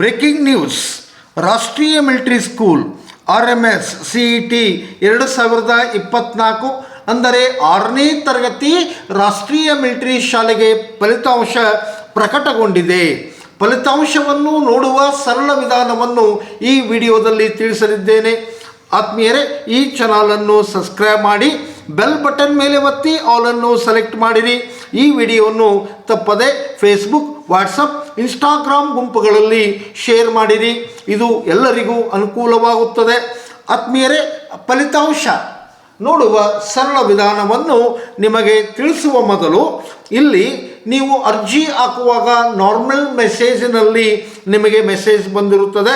Breaking news. ರಾಷ್ಟ್ರೀಯ military school R M S C ಎರಡು ಸಾವಿರದ ಇಪ್ಪತ್ನಾಲ್ಕು ಅಂದರೆ ಆರನೇ ತರಗತಿ ರಾಷ್ಟ್ರೀಯ ಮಿಲಿಟರಿ ಶಾಲೆಗೆ ಫಲಿತಾಂಶ ಪ್ರಕಟಗೊಂಡಿದೆ. ಫಲಿತಾಂಶವನ್ನು ನೋಡುವ ಸರಳ ವಿಧಾನವನ್ನು ಈ ವಿಡಿಯೋದಲ್ಲಿ ತಿಳಿಸಲಿದ್ದೇನೆ. ಆತ್ಮೀಯರೇ, ಈ ಚಾನಲನ್ನು ಸಬ್ಸ್ಕ್ರೈಬ್ ಮಾಡಿ, ಬೆಲ್ ಬಟನ್ ಮೇಲೆ ಒತ್ತಿ ಆಲನ್ನು ಸೆಲೆಕ್ಟ್ ಮಾಡಿರಿ. ಈ ವಿಡಿಯೋವನ್ನು ತಪ್ಪದೆ ಫೇಸ್ಬುಕ್ ವಾಟ್ಸಪ್ ಇನ್ಸ್ಟಾಗ್ರಾಮ್ ಗುಂಪುಗಳಲ್ಲಿ ಶೇರ್ ಮಾಡಿರಿ. ಇದು ಎಲ್ಲರಿಗೂ ಅನುಕೂಲವಾಗುತ್ತದೆ. ಆತ್ಮೀಯರೇ, ಫಲಿತಾಂಶ. ನೋಡುವ ಸರಳ ವಿಧಾನವನ್ನು ನಿಮಗೆ ತಿಳಿಸುವ ಮೊದಲು, ಇಲ್ಲಿ ನೀವು ಅರ್ಜಿ ಹಾಕುವಾಗ ನಾರ್ಮಲ್ ಮೆಸೇಜಿನಲ್ಲಿ ನಿಮಗೆ ಮೆಸೇಜ್ ಬಂದಿರುತ್ತದೆ.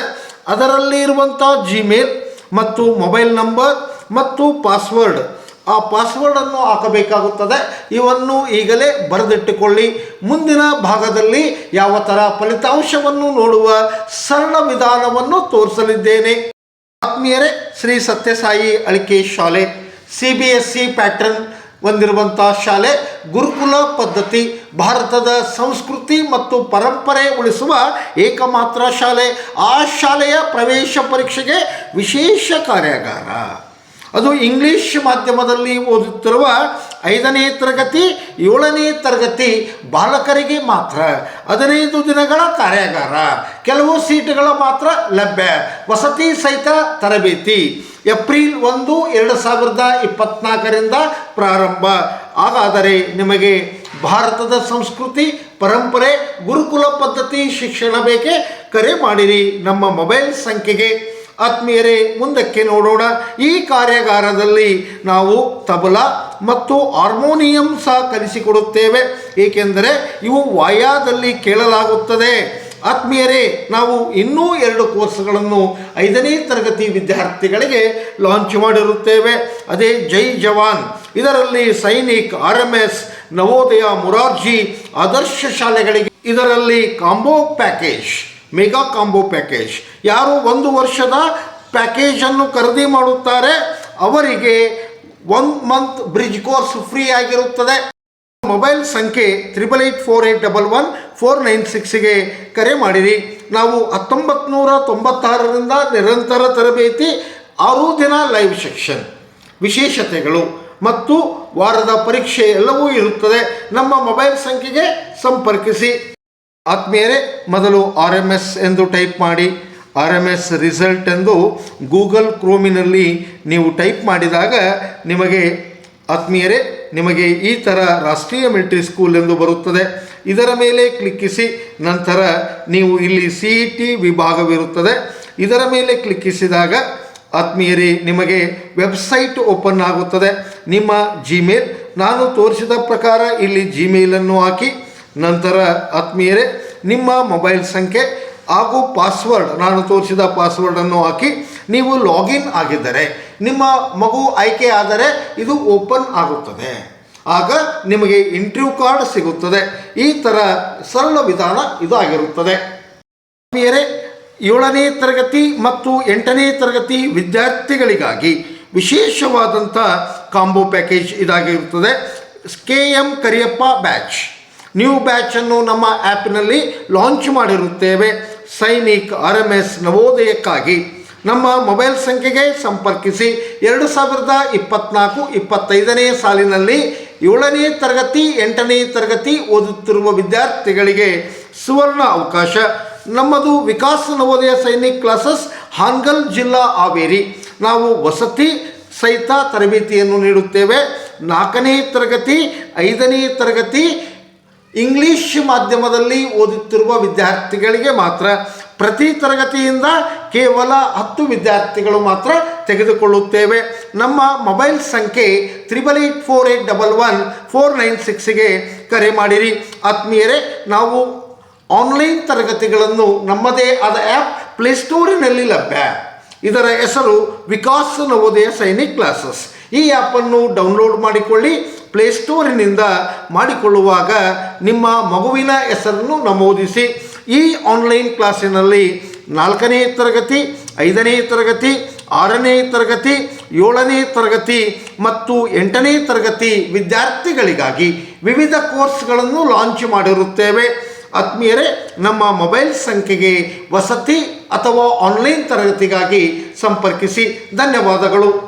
ಅದರಲ್ಲಿ ಇರುವಂಥ ಜಿಮೇಲ್ ಮತ್ತು ಮೊಬೈಲ್ ನಂಬರ್ ಮತ್ತು ಪಾಸ್ವರ್ಡ್ ಆ ಪಾಸ್ವರ್ಡನ್ನು ಹಾಕಬೇಕಾಗುತ್ತದೆ. ಇವನ್ನು ಈಗಲೇ ಬರೆದಿಟ್ಟುಕೊಳ್ಳಿ. ಮುಂದಿನ ಭಾಗದಲ್ಲಿ ಯಾವ ಥರ ಫಲಿತಾಂಶವನ್ನು ನೋಡುವ ಸರಳ ವಿಧಾನವನ್ನು ತೋರಿಸಲಿದ್ದೇನೆ. ಆತ್ಮೀಯರೇ, ಶ್ರೀ ಸತ್ಯಸಾಯಿ ಅಳಿಕೆ ಶಾಲೆ C B S C pattern ಹೊಂದಿರುವಂಥ ಶಾಲೆ, ಗುರುಕುಲ ಪದ್ಧತಿ, ಭಾರತದ ಸಂಸ್ಕೃತಿ ಮತ್ತು ಪರಂಪರೆ ಉಳಿಸುವ ಏಕಮಾತ್ರ ಶಾಲೆ, ಆ ಶಾಲೆಯ ಪ್ರವೇಶ ಪರೀಕ್ಷೆಗೆ ವಿಶೇಷ ಕಾರ್ಯಾಗಾರ. ಅದು ಇಂಗ್ಲಿಷ್ ಮಾಧ್ಯಮದಲ್ಲಿ ಓದುತ್ತಿರುವ ಐದನೇ ತರಗತಿ, ಏಳನೇ ತರಗತಿ ಬಾಲಕರಿಗೆ ಮಾತ್ರ. ಹದಿನೈದು ದಿನಗಳ ಕಾರ್ಯಾಗಾರ. ಕೆಲವು ಸೀಟುಗಳ ಮಾತ್ರ ಲಭ್ಯ. ವಸತಿ ಸಹಿತ ತರಬೇತಿ. ಏಪ್ರಿಲ್ ಒಂದು, ಎರಡು ಸಾವಿರದ ಇಪ್ಪತ್ನಾಲ್ಕರಿಂದ ಪ್ರಾರಂಭ. ಹಾಗಾದರೆ ನಿಮಗೆ ಭಾರತದ ಸಂಸ್ಕೃತಿ, ಪರಂಪರೆ, ಗುರುಕುಲ ಪದ್ಧತಿ ಶಿಕ್ಷಣ ಬೇಕೆ? ಕರೆ ಮಾಡಿರಿ. ನಮ್ಮ ಮೊಬೈಲ್ ಸಂಖ್ಯೆಗೆ ಆತ್ಮೀಯರೇ, ಮುಂದಕ್ಕೆ ನೋಡೋಣ. ಈ ಕಾರ್ಯಾಗಾರದಲ್ಲಿ ನಾವು ತಬಲ ಮತ್ತು ಹಾರ್ಮೋನಿಯಂ ಸಹ ಕಲಿಸಿಕೊಡುತ್ತೇವೆ. ಏಕೆಂದರೆ ಇವು ವಾಯಾದಲ್ಲಿ ಕೇಳಲಾಗುತ್ತದೆ. ಆತ್ಮೀಯರೇ, ನಾವು ಇನ್ನೂ ಎರಡು ಕೋರ್ಸ್ಗಳನ್ನು ಐದನೇ ತರಗತಿ ವಿದ್ಯಾರ್ಥಿಗಳಿಗೆ ಲಾಂಚ್ ಮಾಡಿರುತ್ತೇವೆ. ಅದೇ ಜೈ ಜವಾನ್. ಇದರಲ್ಲಿ Sainik R M S Navodaya Morarji, Adarsh ಶಾಲೆಗಳಿಗೆ, ಇದರಲ್ಲಿ combo package. Mega combo package. ಯಾರು ಒಂದು ವರ್ಷದ ಪ್ಯಾಕೇಜನ್ನು ಖರೀದಿ ಮಾಡುತ್ತಾರೆ, ಅವರಿಗೆ one month bridge course free ಆಗಿರುತ್ತದೆ. ಮೊಬೈಲ್ ಸಂಖ್ಯೆ triple eight four eight double one four nine ಸಿಕ್ಸ್ಗೆ ಕರೆ ಮಾಡಿರಿ. ನಾವು ಹತ್ತೊಂಬತ್ತು ನೂರ ತೊಂಬತ್ತಾರರಿಂದ ನಿರಂತರ ತರಬೇತಿ, ಆರು ದಿನ ಲೈವ್ ಸೆಕ್ಷನ್. ವಿಶೇಷತೆಗಳು. ಮತ್ತು ವಾರದ ಪರೀಕ್ಷೆ ಎಲ್ಲವೂ ಇರುತ್ತದೆ. ನಮ್ಮ ಮೊಬೈಲ್ ಸಂಖ್ಯೆಗೆ ಸಂಪರ್ಕಿಸಿ. ಆತ್ಮೀಯರೇ, ಮೊದಲು ಆರ್ ಎಂ ಎಸ್ ಎಂದು ಟೈಪ್ ಮಾಡಿ ಆರ್ ಎಂ ಎಸ್ ರಿಸಲ್ಟ್ ಎಂದು ಗೂಗಲ್ ಕ್ರೋಮಿನಲ್ಲಿ ನೀವು ಟೈಪ್ ಮಾಡಿದಾಗ ನಿಮಗೆ, ಆತ್ಮೀಯರೇ, ನಿಮಗೆ ಈ ಥರ ರಾಷ್ಟ್ರೀಯ ಮಿಲಿಟರಿ ಸ್ಕೂಲ್ ಎಂದು ಬರುತ್ತದೆ. ಇದರ ಮೇಲೆ ಕ್ಲಿಕ್ಕಿಸಿ, ನಂತರ ನೀವು ಇಲ್ಲಿ ಸಿ ಇ ಟಿ ವಿಭಾಗವಿರುತ್ತದೆ. ಇದರ ಮೇಲೆ ಕ್ಲಿಕ್ಕಿಸಿದಾಗ ಆತ್ಮೀಯರೇ, ನಿಮಗೆ ವೆಬ್ಸೈಟ್ ಓಪನ್ ಆಗುತ್ತದೆ. ನಿಮ್ಮ ಜಿಮೇಲ್ ನಾನು ತೋರಿಸಿದ ಪ್ರಕಾರ ಇಲ್ಲಿ ಜಿಮೇಲನ್ನು ಹಾಕಿ ನಂತರ, ಆತ್ಮೀಯರೇ, ನಿಮ್ಮ ಮೊಬೈಲ್ ಸಂಖ್ಯೆ ಹಾಗೂ ಪಾಸ್ವರ್ಡ್, ನಾನು ತೋರಿಸಿದ ಪಾಸ್ವರ್ಡನ್ನು ಹಾಕಿ, ನೀವು ಲಾಗಿನ್ ಆಗಿದ್ದರೆ, ನಿಮ್ಮ ಮಗು ಆಯ್ಕೆ ಆದರೆ ಇದು ಓಪನ್ ಆಗುತ್ತದೆ. ಆಗ ನಿಮಗೆ ಇಂಟರ್ವ್ಯೂ ಕಾರ್ಡ್ ಸಿಗುತ್ತದೆ. ಈ ಥರ ಸರಳ ವಿಧಾನ ಇದಾಗಿರುತ್ತದೆ. ಆತ್ಮೀಯರೇ, ಏಳನೇ ತರಗತಿ ಮತ್ತು ಎಂಟನೇ ತರಗತಿ ವಿದ್ಯಾರ್ಥಿಗಳಿಗಾಗಿ ವಿಶೇಷವಾದಂಥ combo package ಇದಾಗಿರುತ್ತದೆ. K M Kariyappa batch. New ಬ್ಯಾಚನ್ನು ನಮ್ಮ ಆ್ಯಪ್ನಲ್ಲಿ ಲಾಂಚ್ ಮಾಡಿರುತ್ತೇವೆ. ಸೈನಿಕ್ ಆರ್ ಎಂ ಎಸ್ ನವೋದಯಕ್ಕಾಗಿ ನಮ್ಮ ಮೊಬೈಲ್ ಸಂಖ್ಯೆಗೆ ಸಂಪರ್ಕಿಸಿ. ಎರಡು ಸಾವಿರದ ಇಪ್ಪತ್ನಾಲ್ಕು ಇಪ್ಪತ್ತೈದನೇ ಸಾಲಿನಲ್ಲಿ ಏಳನೇ ತರಗತಿ, ಎಂಟನೇ ತರಗತಿ ಓದುತ್ತಿರುವ ವಿದ್ಯಾರ್ಥಿಗಳಿಗೆ ಸುವರ್ಣ ಅವಕಾಶ. ನಮ್ಮದು ವಿಕಾಸ ನವೋದಯ ಸೈನಿಕ್ ಕ್ಲಾಸಸ್, ಹಾನ್ಗಲ್ ಜಿಲ್ಲಾ ಹಾವೇರಿ. ನಾವು ವಸತಿ ಸಹಿತ ತರಬೇತಿಯನ್ನು ನೀಡುತ್ತೇವೆ. ನಾಲ್ಕನೇ ತರಗತಿ, ಐದನೇ ತರಗತಿ ಇಂಗ್ಲಿಷ್ ಮಾಧ್ಯಮದಲ್ಲಿ ಓದುತ್ತಿರುವ ವಿದ್ಯಾರ್ಥಿಗಳಿಗೆ ಮಾತ್ರ ಪ್ರತಿ ತರಗತಿಯಿಂದ ಕೇವಲ ಹತ್ತು ವಿದ್ಯಾರ್ಥಿಗಳು ಮಾತ್ರ ತೆಗೆದುಕೊಳ್ಳುತ್ತೇವೆ. ನಮ್ಮ ಮೊಬೈಲ್ ಸಂಖ್ಯೆ triple eight four eight double one four nine ಸಿಕ್ಸ್ಗೆ ಕರೆ ಮಾಡಿರಿ. ಆತ್ಮೀಯರೇ, ನಾವು ಆನ್ಲೈನ್ ತರಗತಿಗಳನ್ನು ನಮ್ಮದೇ ಆದ ಆ್ಯಪ್ ಪ್ಲೇಸ್ಟೋರಿನಲ್ಲಿ ಲಭ್ಯ. ಇದರ ಹೆಸರು ವಿಕಾಸ್ ನವೋದಯ ಸೈನಿಕ್ ಕ್ಲಾಸಸ್. ಈ ಆ್ಯಪನ್ನು ಡೌನ್ಲೋಡ್ ಮಾಡಿಕೊಳ್ಳಿ. ಪ್ಲೇಸ್ಟೋರಿನಿಂದ ಮಾಡಿಕೊಳ್ಳುವಾಗ ನಿಮ್ಮ ಮಗುವಿನ ಹೆಸರನ್ನು ನಮೂದಿಸಿ. ಈ ಆನ್ಲೈನ್ ಕ್ಲಾಸಿನಲ್ಲಿ ನಾಲ್ಕನೇ ತರಗತಿ, ಐದನೇ ತರಗತಿ, ಆರನೇ ತರಗತಿ, ಏಳನೇ ತರಗತಿ ಮತ್ತು ಎಂಟನೇ ತರಗತಿ ವಿದ್ಯಾರ್ಥಿಗಳಿಗಾಗಿ ವಿವಿಧ ಕೋರ್ಸ್ಗಳನ್ನು ಲಾಂಚ್ ಮಾಡಿರುತ್ತೇವೆ. ಆತ್ಮೀಯರೇ, ನಮ್ಮ ಮೊಬೈಲ್ ಸಂಖ್ಯೆಗೆ ವಸತಿ ಅಥವಾ ಆನ್ಲೈನ್ ತರಗತಿಗಾಗಿ ಸಂಪರ್ಕಿಸಿ. ಧನ್ಯವಾದಗಳು.